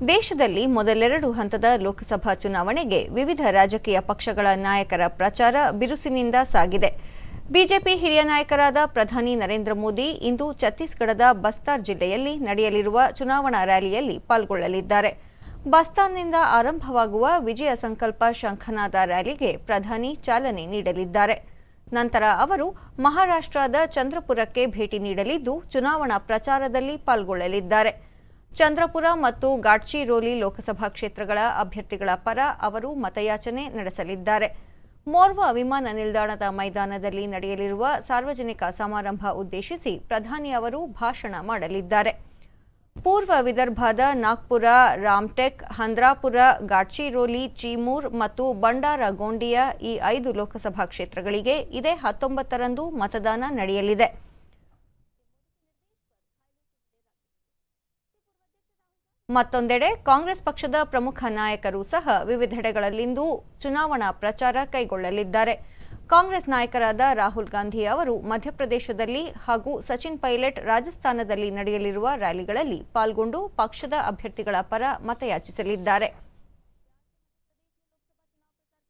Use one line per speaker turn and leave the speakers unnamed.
ದೇಶದಲ್ಲಿ ಮೊದಲೆರಡು ಹಂತದ ಲೋಕಸಭಾ ಚುನಾವಣೆಗೆ ವಿವಿಧ ರಾಜಕೀಯ ಪಕ್ಷಗಳ ನಾಯಕರ ಪ್ರಚಾರ ಬಿರುಸಿನಿಂದ ಸಾಗಿದೆ. ಬಿಜೆಪಿ ಹಿರಿಯ ನಾಯಕರಾದ ಪ್ರಧಾನಿ ನರೇಂದ್ರ ಮೋದಿ ಇಂದು ಛತ್ತೀಸ್ಗಢದ ಬಸ್ತಾರ್ ಜಿಲ್ಲೆಯಲ್ಲಿ ನಡೆಯಲಿರುವ ಚುನಾವಣಾ ರ್ಯಾಲಿಯಲ್ಲಿ ಪಾಲ್ಗೊಳ್ಳಲಿದ್ದಾರೆ. ಬಸ್ತಾರ್ನಿಂದ ಆರಂಭವಾಗುವ ವಿಜಯ ಸಂಕಲ್ಪ ಶಂಖನಾದ ರ್ಯಾಲಿಗೆ ಪ್ರಧಾನಿ ಚಾಲನೆ ನೀಡಲಿದ್ದಾರೆ. ನಂತರ ಅವರು ಮಹಾರಾಷ್ಟ್ರದ ಚಂದ್ರಪುರಕ್ಕೆ ಭೇಟಿ ನೀಡಲಿದ್ದು, ಚುನಾವಣಾ ಪ್ರಚಾರದಲ್ಲಿ ಪಾಲ್ಗೊಳ್ಳಲಿದ್ದಾರೆ. ಚಂದ್ರಪುರ ಮತ್ತು ಗಾಡ್ಚಿರೋಲಿ ಲೋಕಸಭಾ ಕ್ಷೇತ್ರಗಳ ಅಭ್ಯರ್ಥಿಗಳ ಪರ ಅವರು ಮತಯಾಚನೆ ನಡೆಸಲಿದ್ದಾರೆ. ಮೋರ್ವಾ ವಿಮಾನ ನಿಲ್ದಾಣದ ಮೈದಾನದಲ್ಲಿ ನಡೆಯಲಿರುವ ಸಾರ್ವಜನಿಕ ಸಮಾರಂಭ ಉದ್ದೇಶಿಸಿ ಪ್ರಧಾನಿ ಅವರು ಭಾಷಣ ಮಾಡಲಿದ್ದಾರೆ. ಪೂರ್ವ ವಿದರ್ಭದ ನಾಗ್ಪುರ, ರಾಮ್ಟೆಕ್, ಹಂದ್ರಾಪುರ, ಗಾಡ್ಚಿರೋಲಿ, ಚೀಮೂರ್ ಮತ್ತು ಬಂಡಾರ ಗೋಂಡಿಯಾ ಈ ಐದು ಲೋಕಸಭಾ ಕ್ಷೇತ್ರಗಳಿಗೆ ಇದೇ ಹತ್ತೊಂಬತ್ತರಂದು ಮತದಾನ ನಡೆಯಲಿದೆ. ಮತ್ತೊಂದೆಡೆ ಕಾಂಗ್ರೆಸ್ ಪಕ್ಷದ ಪ್ರಮುಖ ನಾಯಕರು ಸಹ ವಿವಿಧೆಡೆಗಳಲ್ಲಿಂದು ಚುನಾವಣಾ ಪ್ರಚಾರ ಕೈಗೊಳ್ಳಲಿದ್ದಾರೆ. ಕಾಂಗ್ರೆಸ್ ನಾಯಕರಾದ ರಾಹುಲ್ ಗಾಂಧಿ ಅವರು ಮಧ್ಯಪ್ರದೇಶದಲ್ಲಿ ಹಾಗೂ ಸಚಿನ್ ಪೈಲಟ್ ರಾಜಸ್ಥಾನದಲ್ಲಿ ನಡೆಯಲಿರುವ ರ್ಯಾಲಿಗಳಲ್ಲಿ ಪಾಲ್ಗೊಂಡು ಪಕ್ಷದ ಅಭ್ಯರ್ಥಿಗಳ ಪರ ಮತಯಾಚಿಸಲಿದ್ದಾರೆ.